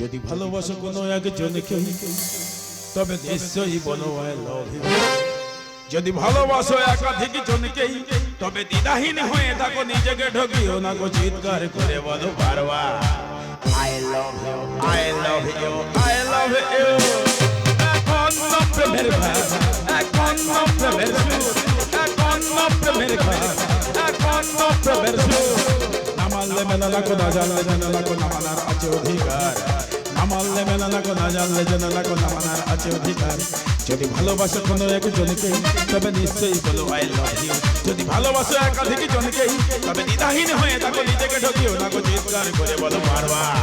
যদি ভালোবাসো কোনো একজনকে তবে নিশ্চয়ই বলো লাভ। ইউ যদি ভালোবাসো একাধিক জনকেই তবে দ্বিধাহীন হয়ে থাকো নিজেকে ঠকিও না গো চিৎকার করে বলো বারবার। I love you I love you I love you এখন না প্রেমের ভাষা এখন না প্রেমের সুর এখন না প্রেমের ভাষা এখন না প্রেমের সুর মানলে মেলা লাগো না জানলে জানা লাগো না মানার আছে অধিকার। না মানলে মেলা লাগো না জানলে জানা লাগো না মানার আছে অধিকার। যদি ভালোবাসো কোনো একজনকে তবে নিশ্চয়ই বলো আই লাভ ইউ যদি ভালোবাসো একাধিক জনকে তবে দ্বিধাহীন হয়ে থাকো নিজেকে ঠকিও না গো চিৎকার করে বলো বারবার।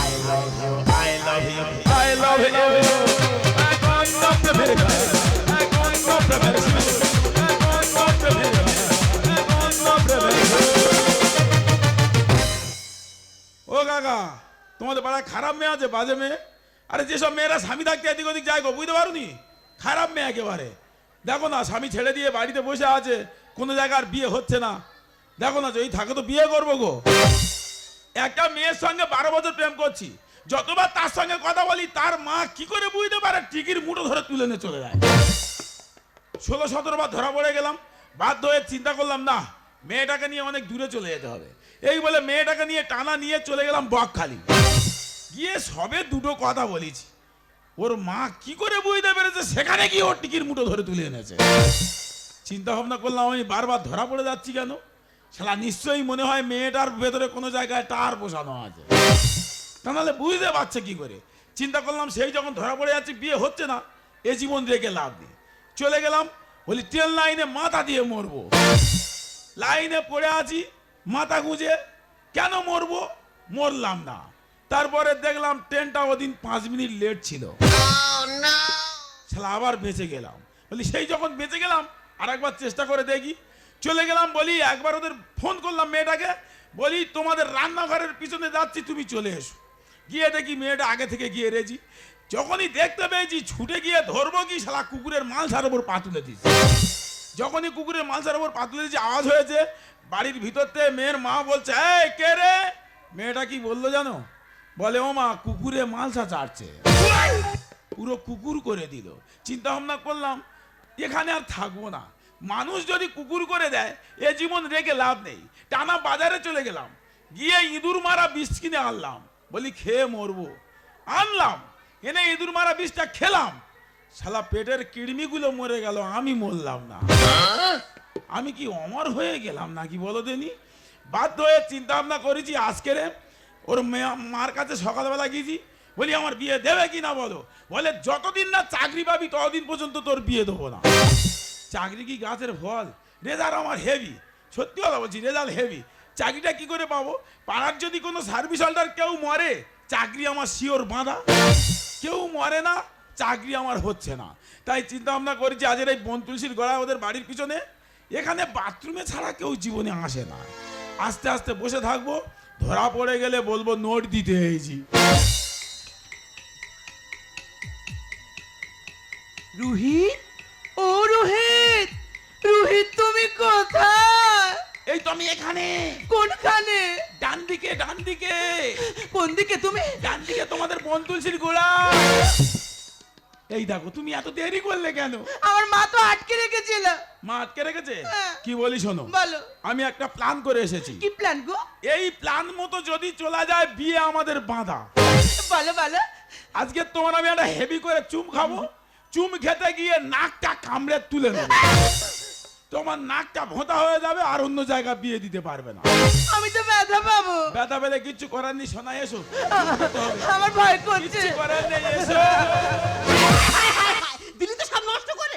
I love you I love you I love you I এখন না প্রেমের গান, এখন না প্রেমের সুর, এখন কাকা তোমাদের পাড়ায় খারাপ মেয়ে আছে, বাজে মেয়ে। আরে যেসব মেয়েরা স্বামী থাকতে এদিক ওদিক যায় গো, বুঝতে পারোনি? খারাপ মেয়ে একেবারে। দেখো না, স্বামী ছেড়ে দিয়ে বাড়িতে বসে আছে, কোনো জায়গায় আর বিয়ে হচ্ছে না। দেখো না, যদি থাকে তো বিয়ে করব গো। একটা মেয়ের সঙ্গে বারো বছর প্রেম করছি, যতবার তার সঙ্গে কথা বলি, তার মা কি করে বুঝতে পারে? টিকির মুঠো ধরে তুলে নিয়ে চলে যায়। ষোলো সতেরো বার ধরা পড়ে গেলাম, বাধ্য হয়ে চিন্তা করলাম, না মেয়েটাকে নিয়ে অনেক দূরে চলে যেতে হবে। এই বলে মেয়েটাকে নিয়ে টানা নিয়ে চলে গেলাম বকখালি। গিয়ে সবে দুটো কথা বলেছি। ওর মা কি করে বুঝতে পেরেছে? সেখানে গিয়ে ওর টিকির মুঠো ধরে তুলে এনেছে। চিন্তা ভাবনা করলাম, আমি বারবার ধরা পড়ে যাচ্ছি কেন? শালা, নিশ্চয়ই মনে হয় মেয়েটার ভেতরে কোনো জায়গায় টার বসানো আছে। তা নাহলে বুঝতে পারছে কি করে? চিন্তা করলাম, সেই যখন ধরা পড়ে যাচ্ছে, বিয়ে হচ্ছে না, এ জীবন রেখে লাভ নেই। চলে গেলাম, বলি, ট্রেন লাইনে মাথা দিয়ে মরবো। লাইনে পড়ে আছি, মাথা গুঁজে, কেন মরবো? মরলাম না। তারপরে দেখলাম ট্রেনটা ওদিন পাঁচ মিনিট লেট ছিল। শালা আবার বেঁচে গেলাম। বলি, সেই যখন বেঁচে গেলাম আর একবার চেষ্টা করে দেখি। চলে গেলাম, বলি, একবার ওদের ফোন করলাম মেয়েটাকে। বলি, তোমাদের রান্নাঘরের পিছনে যাচ্ছি, তুমি চলে এসো। গিয়ে দেখি মেয়েটা আগে থেকে গিয়ে রেজি। যখনই দেখতে পেয়েছি, ছুটে গিয়ে ধরবো কি, শালা কুকুরের মালসার ওপর পা তুলে দিয়েছি। যখনই কুকুরের মালসার ওপর পা তুলে দিয়েছি আওয়াজ হয়েছে, বাড়ির ভিতর থেকে মেয়ের মা বলছে, এই, কে রে? মেয়েটা কি বলল জানো? বলে, ও মা, কুকুরে মালসা চাটছে। পুরো কুকুর করে দিল। চিন্তা ভাবনা করলাম, এখানে আর থাকব না। মানুষ যদি কুকুর করে দেয়, এ জীবন রেখে লাভ নেই। টানা বাজারে চলে গেলাম। গিয়ে ইঁদুর মারা বিষ কিনে আনলাম। বলি, খেয়ে মরবো। আনলাম। এনে ইঁদুর মারা বিষটা খেলাম। শালা পেটের কিড়মিগুলো মরে গেল, আমি মরলাম না। আমি কি অমর হয়ে গেলাম নাকি বলো দেনি? বাধ্য হয়ে চিন্তা ভাবনা করেছি আজকের ওর মার কাছে সকালবেলা গিয়েছি, বলি আমার বিয়ে দেবে কি না বলো? বলে যতদিন না চাকরি পাবি ততদিন পর্যন্ত তোর বিয়ে দেবো না। চাকরি কি গাছের ফল? রেজাল্ট আমার হেভি সত্যি কথা বলছি, রেজাল্ট হেভি চাকরিটা কি করে পাবো? পাড়ার যদি কোনো সার্ভিস হোল্ডার কেউ মরে, চাকরি আমার শিওর বাঁধা। কেউ মরে না চাকরি আমার হচ্ছে না। তাই চিন্তা ভাবনা করেছি আজের এই বন তুলসীর গড়া ওদের বাড়ির পিছনে এখানে বাথরুমে ছাড়া কেউ জীবনে আসে না। আস্তে আস্তে বসে থাকব ধরা পড়ে গেলে বলব নোট দিতে হয়েছি রোহিত? ও রোহিত! রোহিত তুমি কোথায়? এই তো আমি এখানে। কোনখানে? ডান দিকে ডান দিকে। কোন দিকে তুমি? ডান দিকে তোমাদের বন তুলসীর গোড়া। এই দেখো তুমি এত দেরি করলে কেন? আমার মা তো আটকে রেখেছিল। মা আটকে রেখেছে? হ্যাঁ। কি বলি শোনো বলো। আমি একটা প্ল্যান করে এসেছি। কি প্ল্যান গো? এই প্ল্যান মতো যদি চলে যায় বিয়ে আমাদের বাঁধা। বলো বলো। আজকে তোমার আমি একটা হেভি করে চুম খাব। চুম খেতে গিয়ে নাকটা কামড়ে তুলে নেব। তোমার নাকটা ভোঁতা হয়ে যাবে আর অন্য জায়গায় বিয়ে দিতে পারবে না। আমি তো ব্যথা পাবো। ব্যথা পেলে কিচ্ছু করার নেই শোনা এসো। আমার ভয় করছে। করার নেই এসো। দিলি তো সব নষ্ট করে।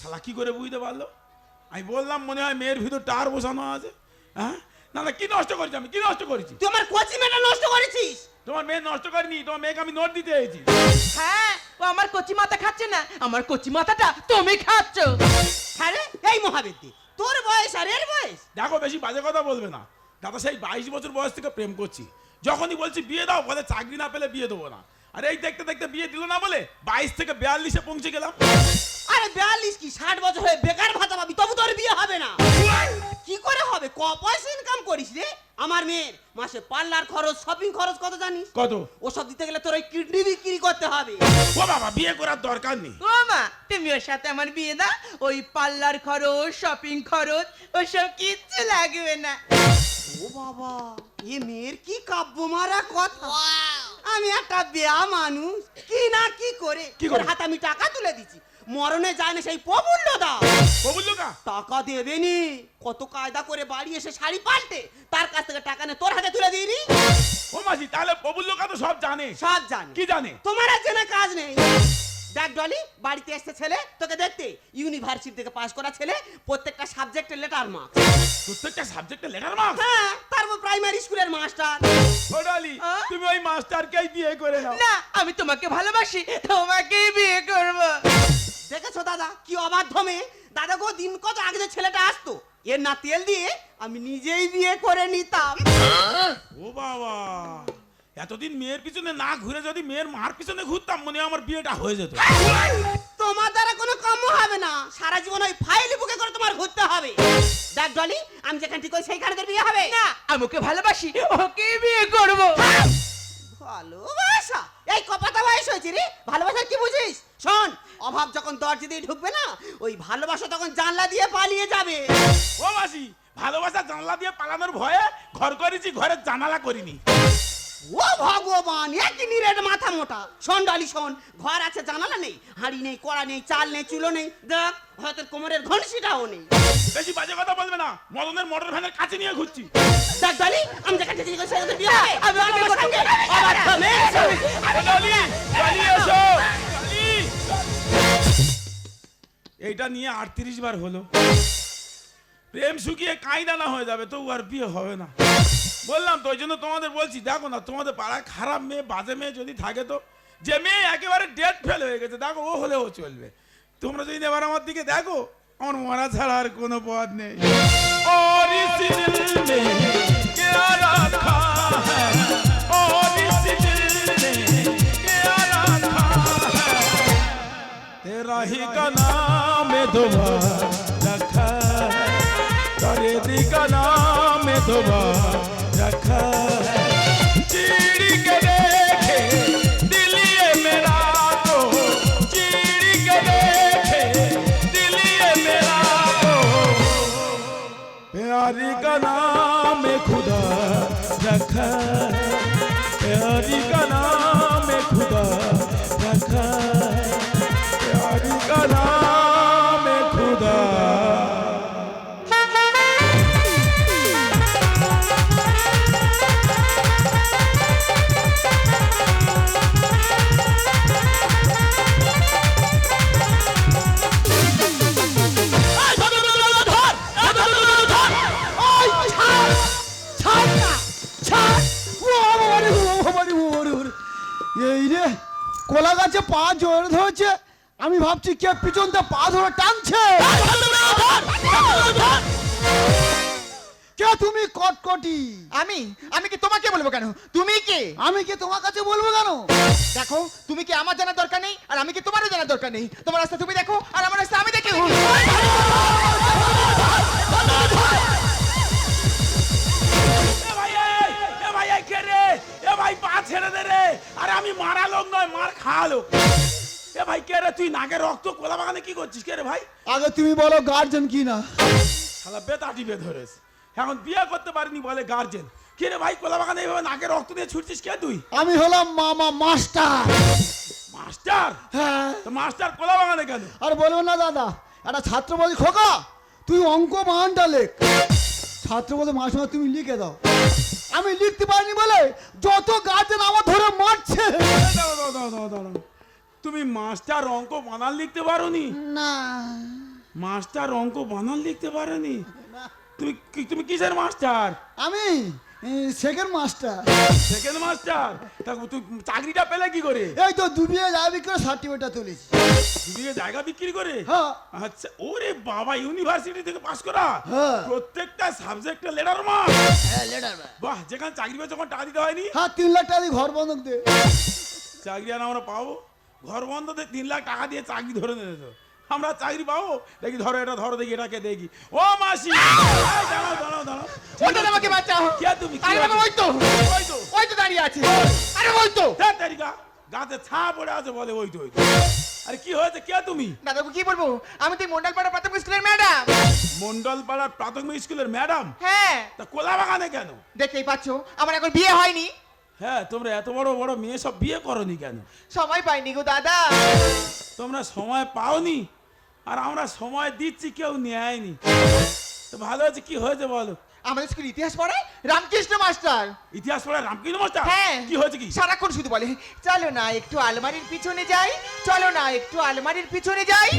শালা কি করে বুঝতে পারল? আমি বললাম মনে হয় মেয়ের ভিতর টার বসানো আছে। হ্যাঁ? না না কি নষ্ট করেছি আমি? কি নষ্ট করেছি? তুই আমার কোচি মেয়েটা নষ্ট করেছিস? তোমার মেয়ে নষ্ট করিনি তোমার মেয়েকে আমি নোট দিতে এসেছি। হ্যাঁ? আমার কচি মাথা খাচ্ছে না আমার কচি মাথাটা তুমি খাচ্ছ। আরে এই মহাবিদ্যি তোর বয়স আর এর বয়স? দেখো বেশি বাজে কথা বলবে না। দাদা সেই বাইশ বছর বয়স থেকে প্রেম করছি। যখনই বলছি বিয়ে দাও বলে চাকরি না পেলে বিয়ে দেবো না। আর এই দেখতে দেখতে বিয়ে দিল না বলে বাইশ থেকে বিয়াল্লিশে পৌঁছে গেলাম। আরে বিয়াল্লিশ কি? ষাট বছর হয়ে বেকার ভাতা পাবি তবু তোর বিয়ে হবে না। কি করে হবে? ক পয়সা ইনকাম করিস রে? আমার মেয়ের মাসে পার্লার খরচ শপিং খরচ কত জানিস? কত? ওসব দিতে গেলে তোর ওই কিডনি বিক্রি করতে হবে। ও বাবা বিয়ে করার দরকার নেই। ও মা তুমি ওর সাথে আমার বিয়ে দাও ওই পার্লার খরচ শপিং খরচ ওসব কিচ্ছু লাগবে না। ও বাবা এ মেয়ের কি কাব্য মারা কথা আমি একটা বেয়া মানুষ। কি না কি করে? কি করে? হাতে আমি টাকা তুলে দিছি। মরণে যায় না সেই প্রবুল্য দা। প্রবুল্য লোকা টাকা দেবেনি কত কায়দা করে বাড়ি এসে শাড়ি পাল্টে তার কাছ থেকে টাকা নিয়ে তোর হাতে তুলে দিইনি ও মাসি তাহলে প্রবুল্য লোকা তো সব জানে। সব জানে। কি জানে? তোমার আর জেনে কাজ নেই। দেখ ডলি বাড়িতে এসছে ছেলে তোকে দেখতে। ইউনিভার্সিটি থেকে পাশ করা ছেলে প্রত্যেকটা সাবজেক্টের লেটার মার্ক প্রত্যেকটা সাবজেক্টে লেটার মার্কস হ্যাঁ তারপর প্রাইমারি স্কুলের মাস্টার ও ডালি? তুমি ওই মাস্টারকেই বিয়ে করে নাও। না আমি তোমাকে ভালোবাসি তোমাকেই বিয়ে করব। দেখেছ দাদা কি অবাধ্য মেয়ে? দাদা গো দিন কত আগে যে ছেলেটা আসতো? এর না তেল দিয়ে আমি নিজেই বিয়ে করে নিতাম। ও বাবা। এতদিন মেয়ের পিছনে না ঘুরে যদি মেয়ের মার পিছনে ঘুরতাম মনে হয় আমার বিয়েটা হয়ে যেত। তোমার দ্বারা কোনো কম হবে না। সারা জীবন ওই ফাইল বুকে করে তোমার ঘুরতে হবে। দেখ ডলি আমি যেখানে ঠিক ওই সেইখানে তোর বিয়ে হবে। না আমি ওকে ভালোবাসি ওকে বিয়ে করব। ভালোবাসা? এই কপাতা বয়স হয়েছে রে ভালোবাসা কি বুঝিস? শোন অভাব যখন দরজা দিয়ে ঢুকবে না ওই ভালোবাসা তখন জানলা দিয়ে পালিয়ে যাবে। ও মাসি ভালোবাসা জানলা দিয়ে পালানোর ভয়ে ঘর করেছি ঘরের জানালা করিনি। ভগবান একই নিরেট মাথা মোটা। শোন ডালি শোন ঘর আছে জানালা নেই হাঁড়ি নেই কড়া নেই চাল নেই চুলো নেই। দেখ হয়তো কোমরের ঘনসিটাও নেই। বেশি বাজে কথা বলবে না মদনের মোটর ভ্যানের কাছে নিয়ে ঘুরছি। দেখ ডালি আমি যেখানে ঠিক হবে। আমি বিয়ে করব। অবাধ্য মেয়ে। আরে ডালি ডালি এসো। এইটা নিয়ে আটত্রিশ বার হলো। প্রেম শুকিয়ে কাঁইদানা হয়ে যাবে তবু আর বিয়ে হবে না। বললাম তো ওই জন্য তোমাদের বলছি দেখো না তোমাদের পাড়ায় খারাপ মেয়ে বাজে মেয়ে যদি থাকে তো যে মেয়ে একেবারে ডেট ফেল হয়ে গেছে দেখো ও হলেও চলবে তোমরা যদি এবার আমার দিকে দেখো আমার মরা ছাড়া আর কোনো পথ নেই और इस दिल में क्या रखा है और इस दिल में रखा কে পিছন দিয়ে পা ধরে টানছে? কে তুমি কটকটি? আমি? আমি কি তোমাকে বলব কেন? তুমি কে? আমি কি তোমার কাছে বলব কেন? দেখো তুমি কি আমার জানার দরকার নেই আর আমি কি তোমারও জানার দরকার নেই? তোমার রাস্তা তুমি দেখো আর আমার রাস্তা আমি দেখি এ ভাই ভাই এই কে রে? এ ভাই পা ছেড়ে দে রে। আরে আমি মারা লোক নয় মার খাওয়া লোক। এ ভাই কে রে তুই নাকে রক্ত কোলা বাগানে কি করছিস? কে রে ভাই? আগে তুমি বলো গার্জেন কি না শালা বেতাটি বে ধরেছে। এখন বিয়ে করতে পারিনি বলে গার্জেন কে রে ভাই কোলা বাগানে এইভাবে নাকে রক্ত দিয়ে ছুটছিস? কে তুই? আমি হলাম মামা মাস্টার। মাস্টার? হ্যাঁ। তো মাস্টার কোলা বাগানে কেন? আর বলব না দাদা একটা ছাত্র বলছি খোকা তুই অঙ্ক বানটা লেখ। ছাত্র বলতে মাসে তুমি লিখে দাও। আমি লিখতে পারিনি বলে যত গার্জেন আমার ধরে মারছে। তুমি মাস্টার অঙ্ক বানান লিখতে পারোনি? না। মাস্টার অঙ্ক বানান লিখতে পারোনি? তুমি তুমি কিসের মাস্টার? আমি সেকেন্ড মাস্টার সেকেন্ড মাস্টার তা তুই চাকরিটা পেলে কি করে? এই তো দুবিয়ে যাবি করে সার্টিফিকেটটা তুলেছি। দুদিকে জায়গা বিক্রি করে? হ্যাঁ। আচ্ছা ওরে বাবা ইউনিভার্সিটি থেকে পাস করা? হ্যাঁ। প্রত্যেকটা সাবজেক্টে লেটার মার্ক বাহ যেখানে চাকরি পেয়ে যখন টাকা দিতে হয়নি? হ্যাঁ তিন লাখ টাকা দিয়ে ঘর বন্ধক দে। চাকরি আর আমরা পাবো? ঘর বন্ধতে তিন লাখ টাকা দিয়ে চাকরি ধরে নিয়ে যেত আমরা চাকরি পাবো? দেখি ধরো এটা ধরো দেখি এটাকে দেখি। ও মাসি! এই, দাঁড়াও দাঁড়াও দাঁড়াও। ওই আমাকে বাঁচাও। কে তুমি? কি আরে বাবা ওই তো। ওই তো। ওই তো দাঁড়িয়ে আছে। আরে ওই তো। ধ্যাৎ তেরিকা, গাছে ছা পড়ে আছে বলে ওই তো ওই তো। আরে কি হয়েছে? কে তুমি? দাদাকে কি বলব? আমি তো মন্ডলপাড়া প্রাথমিক স্কুলের ম্যাডাম। মন্ডল পাড়ার প্রাথমিক স্কুলের ম্যাডাম? হ্যাঁ। তা কোলা বাগানে কেন? দেখতেই পাচ্ছ আমার এখন বিয়ে হয়নি। হ্যাঁ তোমরা এত বড় বড় মেয়ে সব বিয়ে করনি কেন? সময় পাইনি গো দাদা। তোমরা সময় পাওনি? আর আমরা সময় দিচ্ছি কেউ নেয়নি। তো ভালো আছে কি হয়েছে বলো? আমাদের স্কুল ইতিহাস পড়ে রামকৃষ্ণ মাস্টার। ইতিহাস পড়ে রামকৃষ্ণ মাস্টার? হ্যাঁ। কি হয়েছে কি? সারাক্ষণ শুধু বলে চলো না একটু আলমারির পিছনে যাই চলো না একটু আলমারির পিছনে যাই।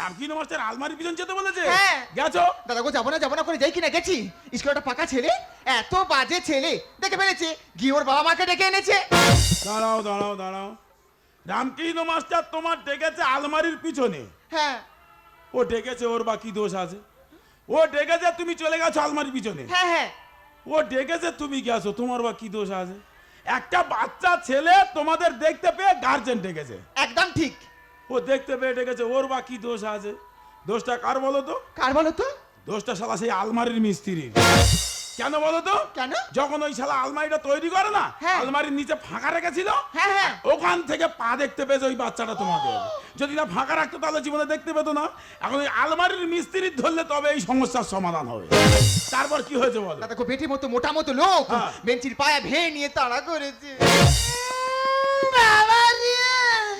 রামকৃষ্ণ মাস্টার আলমারির পিছন যেতে বলেছে। হ্যাঁ। গেছো? দাদা গো যাব না যাব না করে যাই কিনা গেছি। স্কুলে একটা পাকা ছেলে এত বাজে ছেলে দেখে ফেলেছে গিয়ে ওর বাবা মাকে ডেকে এনেছে। দাঁড়াও দাঁড়াও দাঁড়াও। রামকৃষ্ণ মাস্টার তোমার ডেকেছে আলমারির পিছনে। হ্যাঁ। ও ডেকেছে ওর বা কি দোষ আছে? ও ডেকেছে তুমি চলে গেছো আলমারির পিছনে। হ্যাঁ হ্যাঁ। ও ডেকেছে তুমি গেছো তোমার বা কি দোষ আছে? একটা বাচ্চা ছেলে তোমাদের দেখতে পেয়ে গার্জেন ডেকেছে। একদম ঠিক। ও দেখতে পেয়ে ডেকেছে ওর বা কি দোষ আছে? দোষটা কার বলো তো? কার বলো তো? দোষটা শালা সেই আলমারির মিস্ত্রির। কেন বলো তো? কেন? যখন ওই শালা আলমারিটা তৈরি করে না হ্যাঁ। আলমারির নিচে ফাঁকা রেখেছিল হ্যাঁ হ্যাঁ। ওখান থেকে পা দেখতে পেয়েছে ওই বাচ্চাটা তোমাকে যদি না ফাঁকা রাখতো তাহলে জীবনে দেখতে পেতো না। এখন ওই আলমারির মিস্ত্রি ধরলে তবে এই সমস্যার সমাধান হবে। তারপর কি হয়েছে বলো? গো বেটির মতো মোটা মতো লোক। বেঞ্চির পায়া ভেঙে নিয়ে তাড়া করেছে।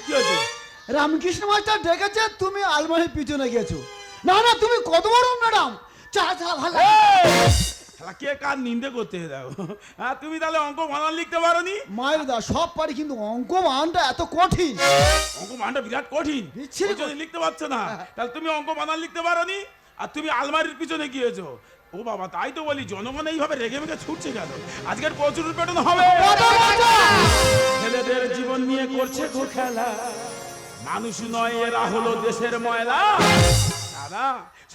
কি হয়েছে? রামকৃষ্ণ মাস্টার ডেকেছে তুমি আলমারির পিছনে গেছো। না না তুমি কত বড় ম্যাডাম? চা চা ভালো কে কার নিন্দে করতে দাও হ্যাঁ তুমি তাহলে অঙ্ক বানান লিখতে পারো নি মায়ের দা সব পারি কিন্তু অঙ্ক মানটা এত কঠিন। অঙ্ক বানানটা বিরাট কঠিন। যদি লিখতে পারছ না? তাহলে তুমি অঙ্ক বানান লিখতে পারো নি আর তুমি আলমারির পিছনে গিয়েছো? ও বাবা তাই তো বলি জনগণ এইভাবে রেগে মেগে ছুটছে কেন? আজকের প্রচুর পেটন হবে। ছেলেদের জীবন নিয়ে করছে খেলা। মানুষ নয়, এরা হলো দেশের ময়লা। দাদা,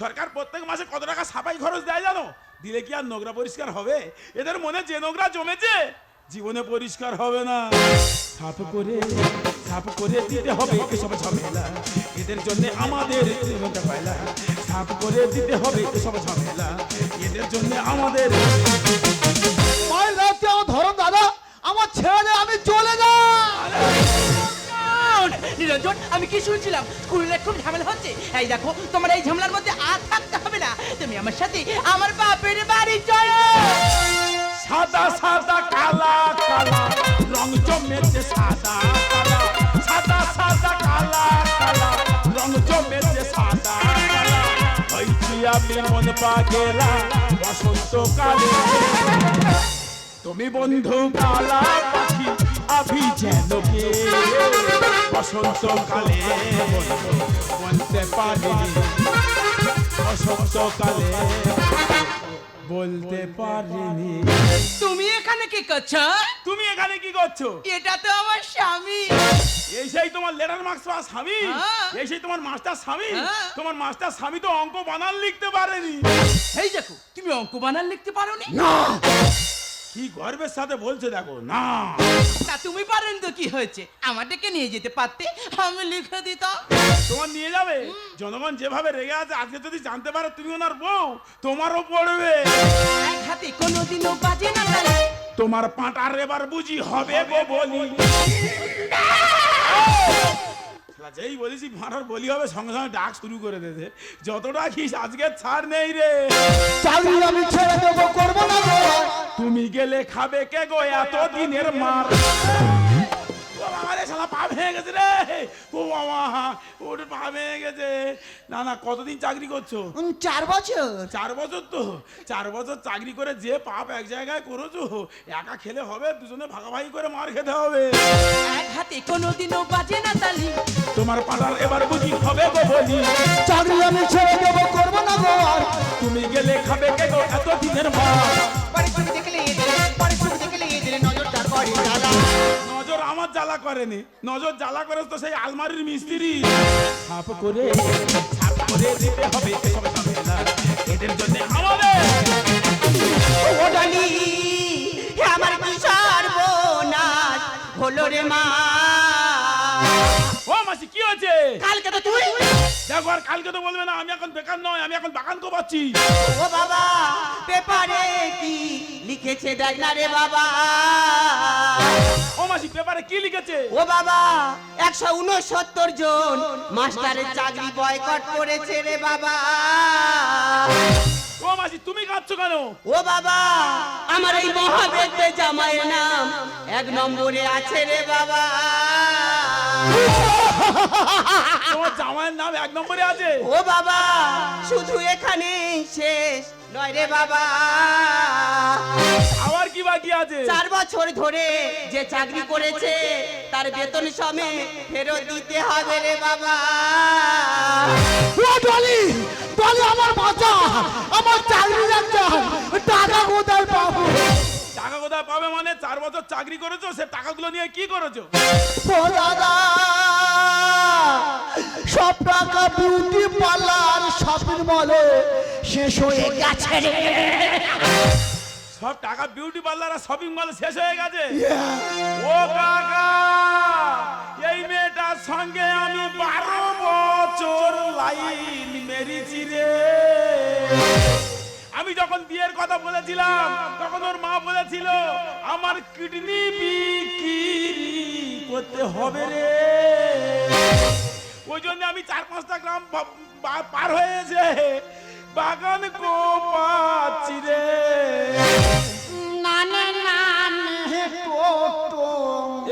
সরকার প্রত্যেক মাসে কত টাকা সাফাই খরচ দেয় জানো? দিলে কি আর নোংরা পরিষ্কার হবে? এদের মনে যে নোংরা জমেছে, জীবনে পরিষ্কার হবে না। সাফ করে সাফ করে দিতে হবে এসব ঝামেলা। এদের জন্য আমাদের জীবনটা পয়লা। সাফ করে দিতে হবে এসব ঝামেলা। এদের জন্য আমাদের ধরম দাদা, আমার ছেলে, আমি চলে যাই। নিরঞ্জন, আমি কি শুনছিলাম? স্কুলে খুব ঝামেলা হচ্ছে। এই দেখো, তোমার এই ঝামেলার মধ্যে আর থাকতে হবে না। তুমি আমার সাথে আমার বাপের বাড়ি চলো। সাদা সাদা, কালা কালা, রং জমেছে সাদা, কালা। সাদা সাদা, কালা কালা, রং জমেছে সাদা, কালা। আমি মন পাগেলা বসন্ত কালে তুমি বন্ধু কালা পাখি, আভি যেন কে? বসন্ত কালে বলতে পারিনি। বসন্ত কালে বলতে পারিনি। তুমি এখানে কি করছ? তুমি এখানে কি করছ? এটা তো আমার স্বামী। এই সেই তোমার লেটার মার্কস পাওয়া স্বামী। হ্যাঁ। এই সেই তোমার মাস্টার স্বামী। হ্যাঁ। তোমার মাস্টার স্বামী তো অঙ্ক বানান লিখতে পারেনি। এই দেখো তুমি অঙ্ক বানান লিখতে পারো নি! কি গর্বের সাথে বলছে দেখো না। তা তুমি পারেন তো কি হয়েছে? আমার ডেকে নিয়ে যেতে পারতে? আমি লিখে দিতাম। তোমার নিয়ে যাবে? জনগণ যেভাবে রেগে আছে আজকে যদি জানতে পারে তুমি ওনার বউ তোমারও পড়বে। এক হাতে কোনোদিনও বাজে না তালে তোমার পাঁটার এবার বুঝি হবে গো বলি। শালা যেই বলেছি ভাঁড়ার বলি হবে সঙ্গে সঙ্গে ডাক শুরু করে দেবে। যতটা কি আজকে ছাড় নেই রে। চাকরি আমি ছেড়ে দেবো করব না। তুমি গেলে খাবে কে গো এত দিনের মার। ভেঙে গেছে রে। ও বাবা ওর পা ভেঙে গেছে না না কতদিন চাকরি করছ? চার বছর। চার বছর তো। চার বছর চাকরি করে যে পাপ এক জায়গায় করেছ একা খেলে হবে দুজনে ভাগাভাগি করে মার খেতে হবে। এক হাতে কোনোদিনও বাজে না তালি। তোমার পাটার এবার বুঝি হবে গো বলি। চাকরি আমি ছেড়ে দেবো করব না গো আর। তুমি গেলে খাবে কে গো এত দিনের মার ছবি দেখলে এদের ছবি দেখলে এদের নজরটা করে দাদা। নজর আমার জ্বালা করেনি। নজর জ্বালা করে তো সেই আলমারির মিস্ত্রি। সাপ করে সাপ করে দিতে হবে এসব ঝামেলা। এদের জন্য আমাদের। ওডালি আমার কি সর্বনাশ হলো রে মা? ও মাসি কি হয়েছে? কালকে তো তুই দেখো আর কালকে তো বলবে না আমি এখন বেকার নয় আমি এখন বাগান কোপাচ্ছি। ও বাবা পেপারে লিখেছে দেখ না রে বাবা। ও মাসি পেপারে কি লিখেছে? ও বাবা একশো উনসত্তর জন মাস্টারের চাকরি বয়কট করেছে রে বাবা। ও মাসি তুমি কাঁদছো কেন? ও বাবা আমার এই মহাবেদ্যে জামাইয়ের নাম এক নম্বরে আছে রে বাবা। তোমার জামাইয়ের নাম এক নম্বরে আছে? ও বাবা শুধু এখানে শেষ। নয় রে বাবা। আবার কি বাকি আছে? চার বছর ধরে যে চাকরি করেছে তার বেতন সমে ফেরত দিতে হবে রে বাবা। ডলি ডলি আমার বাচ্চা আমার চাকরি যাচ্ছে টাকা কোথায় পাবো? টাকা কোথায় পাবে মানে চার বছর চাকরি করেছ সে টাকাগুলো নিয়ে কি করেছ? ও দাদা সব টাকা বিউটি পার্লার শপিং মলে শেষ হয়ে গেছে। রে। সব টাকা বিউটি পার্লার আর শপিং মল শেষ হয়ে গেছে? ও কাকা এই মেয়েটার সঙ্গে আমি বারো বছর লাইন মেরেছি রে। আমি যখন বিয়ের কথা বলেছিলাম তখন ওর মা বলেছিল আমার কিডনি বিক্রি করতে হবে রে। ওই জন্য আমি চার পাঁচটা গ্রাম পার হয়েছে বাগান কোপাচ্ছি রে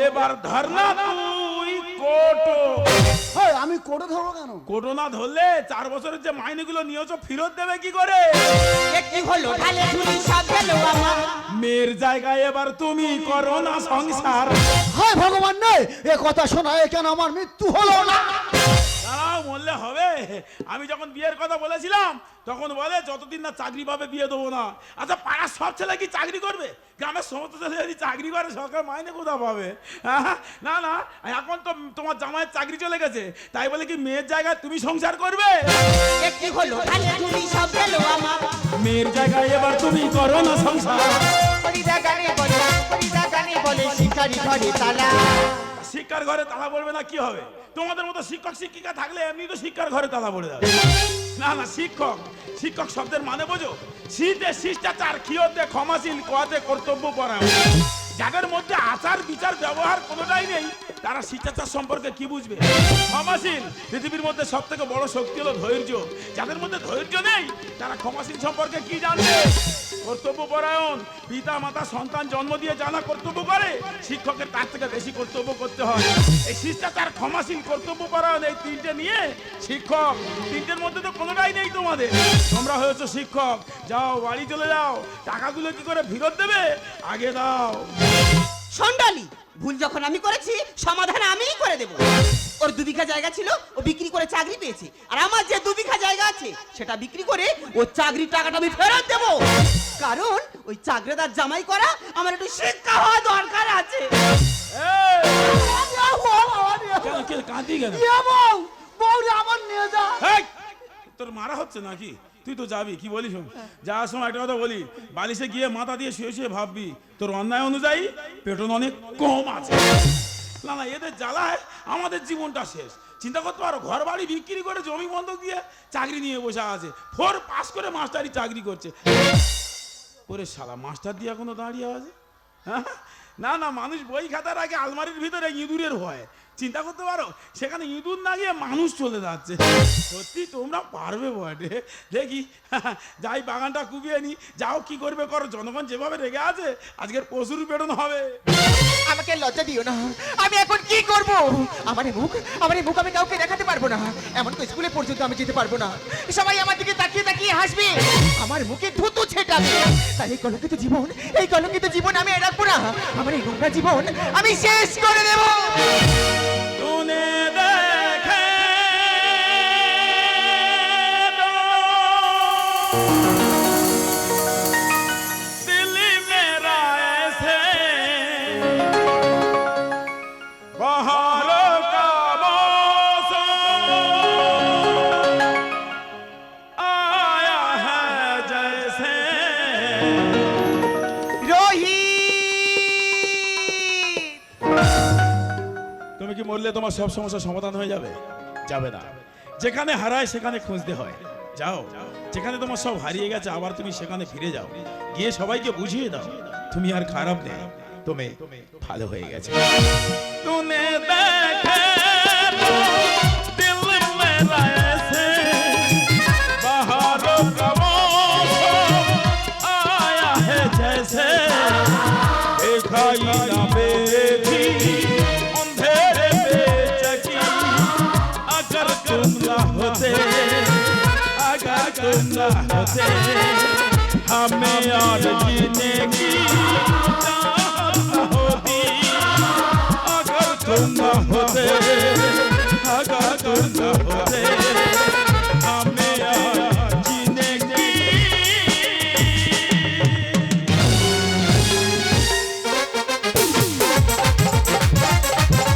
এবার ধরনা তুই কোটো। হেই, আমি করে ধরবো কেন? কোটো না ধরলে চার বছরের যে মাইনেগুলো নিয়েছো ফেরত দেবে কি করে? একটি হলো ঢালে ঝুলি সব গেল আমার মেয়ের জায়গায় এবার তুমি করো না সংসার। হায় ভগবান নে এ কথা শোনায় কেন আমার মৃত্যু হলো না? দাঁড়াও বললে হবে। আমি যখন বিয়ের কথা বলেছিলাম তখন বলে যতদিন না চাকরি পাবে বিয়ে দেবো না। আচ্ছা পাড়ার সব ছেলে কি চাকরি করবে? গ্রামের সমস্ত ছেলে যদি চাকরি করে সরকার মাইনে কোথা পাবে? হ্যাঁ? না না এখন তো তোমার জামাইয়ের চাকরি চলে গেছে। তাই বলে কি মেয়ের জায়গায় তুমি সংসার করবে? মেয়ের জায়গায় এবার তুমি করো না সংসার। পরিদা গানে বলে পরিদা গানে বলে শিকারি ঘরে তালা। শিক্ষার ঘরে তালা পড়বে না, কি হবে? তোমাদের মতো শিক্ষক, শিক্ষিকা থাকলে এমনি তো শিক্ষার ঘরে তালা পড়ে যাবে। না না, শিক্ষক শিক্ষক শব্দের মানে বোঝো? শীতে শিষ্টাচার, ক্ষিয়তে, ক্ষমাশীল, কোয়াতে কর্তব্য পরায়ণ। যাদের মধ্যে আচার, বিচার, ব্যবহার কোনোটাই নেই, তারা শিষ্টাচার সম্পর্কে কি বুঝবে? ক্ষমাসীন। পৃথিবীর মধ্যে সব থেকে বড় শক্তি হলো ধৈর্য। যাদের মধ্যে ধৈর্য নেই, তারা ক্ষমাসীন সম্পর্কে কি জানবে? কর্তব্য পরায়ণ পিতা মাতা সন্তান জন্ম দিয়ে জানা কর্তব্য করে, শিক্ষকের তার থেকে বেশি কর্তব্য করতে হয়। এই শিষ্টাচার, ক্ষমাসীন কর্তব্য পরায়ণ এই তিনটে নিয়ে শিক্ষক, তিনটের মধ্যে তো কোনোটাই নেই তোমাদের। তোমরা হয়েছো শিক্ষক। যাও, বাড়ি চলে যাও। টাকাগুলো কি করে ফেরত দেবে? আগে দাও। সন্ডালি ভুল যখন আমি করেছি সমাধান আমিই করে দেব। ওর দু বিঘা জায়গা ছিল ও বিক্রি করে চাকরি পেয়েছে। আর আমার যে দু বিঘা জায়গা আছে সেটা বিক্রি করে ও চাকরির টাকাটা আমি ফেরত দেব। কারণ ওই চাকরিদার জামাই করা আমার একটু শিক্ষা হওয়া দরকার আছে। কাঁদি কেন? ইয়ে বউ আমার নিয়ে যা। তোর মারা হচ্ছে নাকি? তুই তো যাবি কি বলিস যাওয়ার সময় একটা কথা বলি বালিশে গিয়ে মাথা দিয়ে শুয়ে শুয়ে ভাববি তোর অন্যায় অনুযায়ী পেটন অনেক কম আছে। না না এদের জ্বালায় আমাদের জীবনটা শেষ। চিন্তা করতে পারো ঘর বাড়ি বিক্রি করে জমি বন্ধক দিয়ে চাকরি নিয়ে বসে আছে। ফোর পাস করে মাস্টারি চাকরি করছে। ওরে শালা মাস্টার দিয়ে এখনও দাঁড়িয়ে আছে? হ্যাঁ? না না মানুষ বই খাতার আগে আলমারির ভিতরে ইঁদুরের ভয়। চিন্তা করতে পারো? সেখানে ইঁদুর না গিয়ে মানুষ চলে যাচ্ছে। সত্যি তোমরা পারবে বটে। দেখি, যাই বাগানটা কুবিয়ে নি, যাও কি করবে করো, জনগণ যেভাবে রেগে আছে, আজকের পশুর বেরোনো হবে। আমাকে লজ্জা দিও না। আমি এখন কি করব? আমার মুখ আমার মুখ আমি কাউকে দেখাতে পারব না। এমন তো স্কুলে পর্যন্ত আমি যেতে পারব না। সবাই আমার দিকে তাকিয়ে তাকিয়ে হাসবে। আমার মুখে থুতু ছেটাবে। তাই এই কলঙ্কিত জীবন, এই কলঙ্কিত জীবন আমি রাখব না। আমার এই নোংরা জীবন আমি শেষ করে দেবো। never মরলে তোমার সব সমস্যার সমাধান হয়ে যাবে? যাবে না। যেখানে হারায় সেখানে খুঁজতে হয়। যাও। যেখানে তোমার সব হারিয়ে গেছে, আবার তুমি সেখানে ফিরে যাও। গিয়ে সবাইকে বুঝিয়ে দাও, তুমি আর খারাপ নেই। তুমি ভালো হয়ে গেছে। তুমি দেখে দিল মেরা अगर तुम ना होते हमें और जीने की